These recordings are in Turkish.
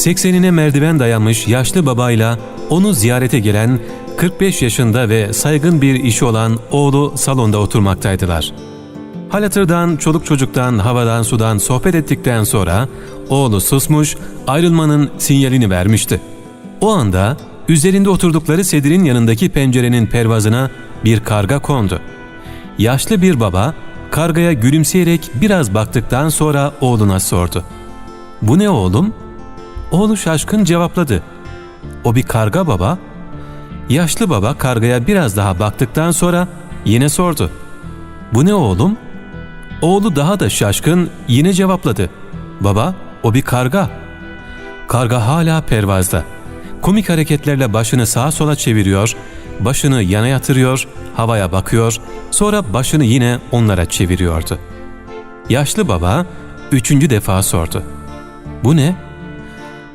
80'ine merdiven dayanmış yaşlı babayla onu ziyarete gelen 45 yaşında ve saygın bir işi olan oğlu salonda oturmaktaydılar. Halatırdan, çoluk çocuktan, havadan sudan sohbet ettikten sonra oğlu susmuş, ayrılmanın sinyalini vermişti. O anda üzerinde oturdukları sedirin yanındaki pencerenin pervazına bir karga kondu. Yaşlı bir baba kargaya gülümseyerek biraz baktıktan sonra oğluna sordu. ''Bu ne oğlum?'' Oğlu şaşkın cevapladı. ''O bir karga baba.'' Yaşlı baba kargaya biraz daha baktıktan sonra yine sordu. ''Bu ne oğlum?'' Oğlu daha da şaşkın yine cevapladı. ''Baba, o bir karga.'' Karga hala pervazda. Komik hareketlerle başını sağa sola çeviriyor, başını yana yatırıyor, havaya bakıyor, sonra başını yine onlara çeviriyordu. Yaşlı baba üçüncü defa sordu. ''Bu ne?''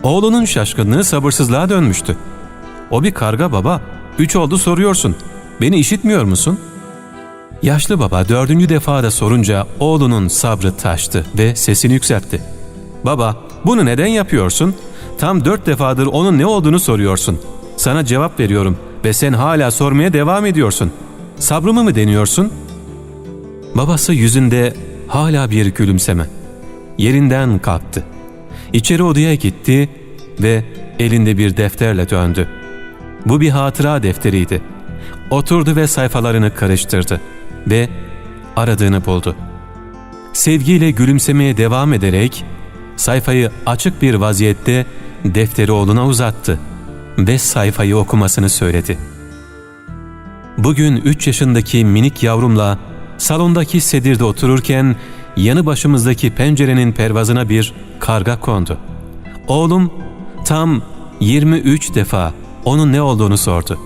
Oğlunun şaşkınlığı sabırsızlığa dönmüştü. ''O bir karga baba, üç oldu soruyorsun. Beni işitmiyor musun?'' Yaşlı baba dördüncü defa da sorunca oğlunun sabrı taştı ve sesini yükseltti. ''Baba, bunu neden yapıyorsun? Tam dört defadır onun ne olduğunu soruyorsun. Sana cevap veriyorum ve sen hala sormaya devam ediyorsun. Sabrımı mı deniyorsun?'' Babası yüzünde hala bir gülümseme. Yerinden kalktı. İçeri odaya gitti ve elinde bir defterle döndü. Bu bir hatıra defteriydi. Oturdu ve sayfalarını karıştırdı ve aradığını buldu. Sevgiyle gülümsemeye devam ederek sayfayı açık bir vaziyette defteri oğluna uzattı ve sayfayı okumasını söyledi. Bugün 3 yaşındaki minik yavrumla salondaki sedirde otururken yanı başımızdaki pencerenin pervazına bir karga kondu. Oğlum tam 23 defa onun ne olduğunu sordu.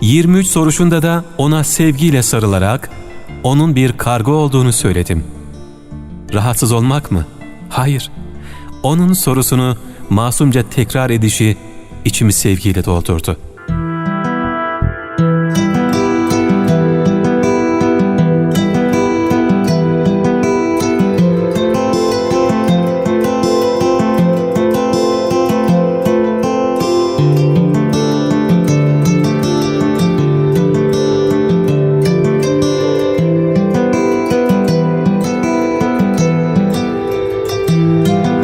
23 soruşunda da ona sevgiyle sarılarak onun bir karga olduğunu söyledim. Rahatsız olmak mı? Hayır. Onun sorusunu masumca tekrar edişi içimi sevgiyle doldurdu. Música